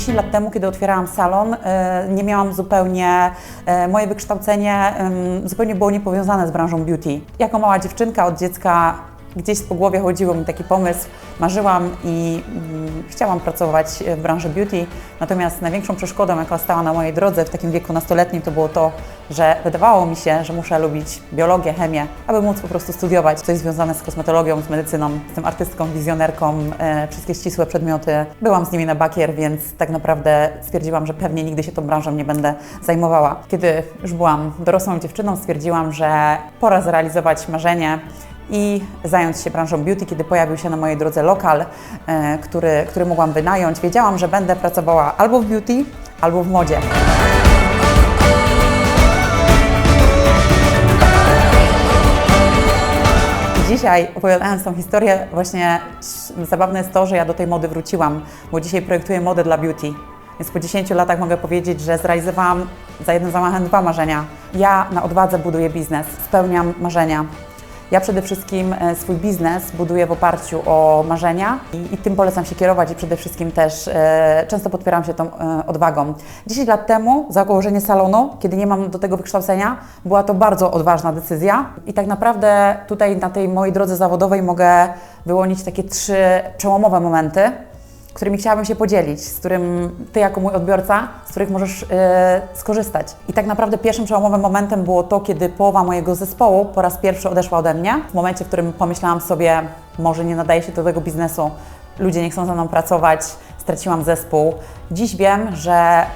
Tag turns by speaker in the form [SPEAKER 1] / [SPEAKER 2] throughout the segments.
[SPEAKER 1] 10 lat temu, kiedy otwierałam salon, e, nie miałam zupełnie, e, moje wykształcenie zupełnie było niepowiązane z branżą beauty. Jako mała dziewczynka od dziecka gdzieś po głowie chodziło mi taki pomysł, marzyłam i mm, chciałam pracować w branży beauty, natomiast największą przeszkodą, jaka stała na mojej drodze w takim wieku nastoletnim, to było to, że wydawało mi się, że muszę lubić biologię, chemię, aby móc po prostu studiować coś związane z kosmetologią, z medycyną. Jestem artystką, wizjonerką, e, wszystkie ścisłe przedmioty. Byłam z nimi na bakier, więc tak naprawdę stwierdziłam, że pewnie nigdy się tą branżą nie będę zajmowała. Kiedy już byłam dorosłą dziewczyną, stwierdziłam, że pora zrealizować marzenie i zająć się branżą beauty, kiedy pojawił się na mojej drodze lokal, e, który, który mogłam wynająć. Wiedziałam, że będę pracowała albo w beauty, albo w modzie. Dzisiaj opowiadając tą historię, właśnie zabawne jest to, że ja do tej mody wróciłam, bo dzisiaj projektuję modę dla beauty. Więc po 10 latach mogę powiedzieć, że zrealizowałam za jednym zamachem dwa marzenia. Ja na odwadze buduję biznes, spełniam marzenia. Ja przede wszystkim e, swój biznes buduję w oparciu o marzenia i, i tym polecam się kierować i przede wszystkim też e, często podpieram się tą e, odwagą. 10 lat temu założenie salonu, kiedy nie mam do tego wykształcenia, była to bardzo odważna decyzja i tak naprawdę tutaj na tej mojej drodze zawodowej mogę wyłonić takie trzy przełomowe momenty, którymi chciałabym się podzielić, z którym Ty jako mój odbiorca, z których możesz e, skorzystać. I tak naprawdę pierwszym przełomowym momentem było to, kiedy połowa mojego zespołu po raz pierwszy odeszła ode mnie. W momencie, w którym pomyślałam sobie, może nie nadaje się do tego biznesu, ludzie nie chcą ze mną pracować, straciłam zespół. Dziś wiem, że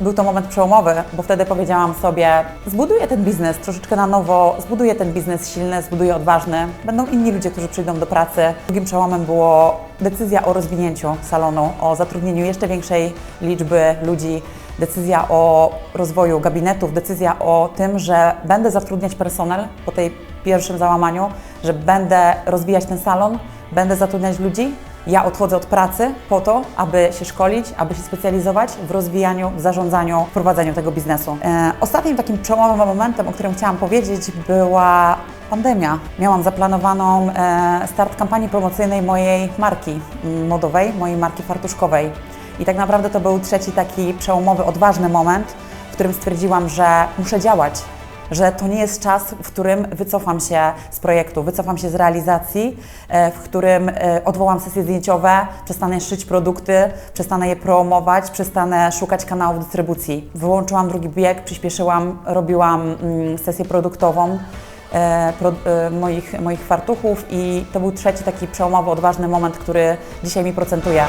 [SPEAKER 1] był to moment przełomowy, bo wtedy powiedziałam sobie, zbuduję ten biznes troszeczkę na nowo, zbuduję ten biznes silny, zbuduję odważny. Będą inni ludzie, którzy przyjdą do pracy. Drugim przełomem było decyzja o rozwinięciu salonu, o zatrudnieniu jeszcze większej liczby ludzi, decyzja o rozwoju gabinetów, decyzja o tym, że będę zatrudniać personel po tej pierwszym załamaniu, że będę rozwijać ten salon, będę zatrudniać ludzi, ja odchodzę od pracy po to, aby się szkolić, aby się specjalizować w rozwijaniu, w zarządzaniu, w prowadzeniu tego biznesu. E, ostatnim takim przełomowym momentem, o którym chciałam powiedzieć, była pandemia. Miałam zaplanowaną e, start kampanii promocyjnej mojej marki mm, modowej, mojej marki fartuszkowej. I tak naprawdę to był trzeci taki przełomowy, odważny moment, w którym stwierdziłam, że muszę działać, że to nie jest czas, w którym wycofam się z projektu, wycofam się z realizacji, e, w którym e, odwołam sesje zdjęciowe, przestanę szyć produkty, przestanę je promować, przestanę szukać kanałów dystrybucji. Wyłączyłam drugi bieg, przyspieszyłam, robiłam mm, sesję produktową e, pro, moich, moich fartuchów i to był trzeci taki przełomowy, odważny moment, który dzisiaj mi procentuje.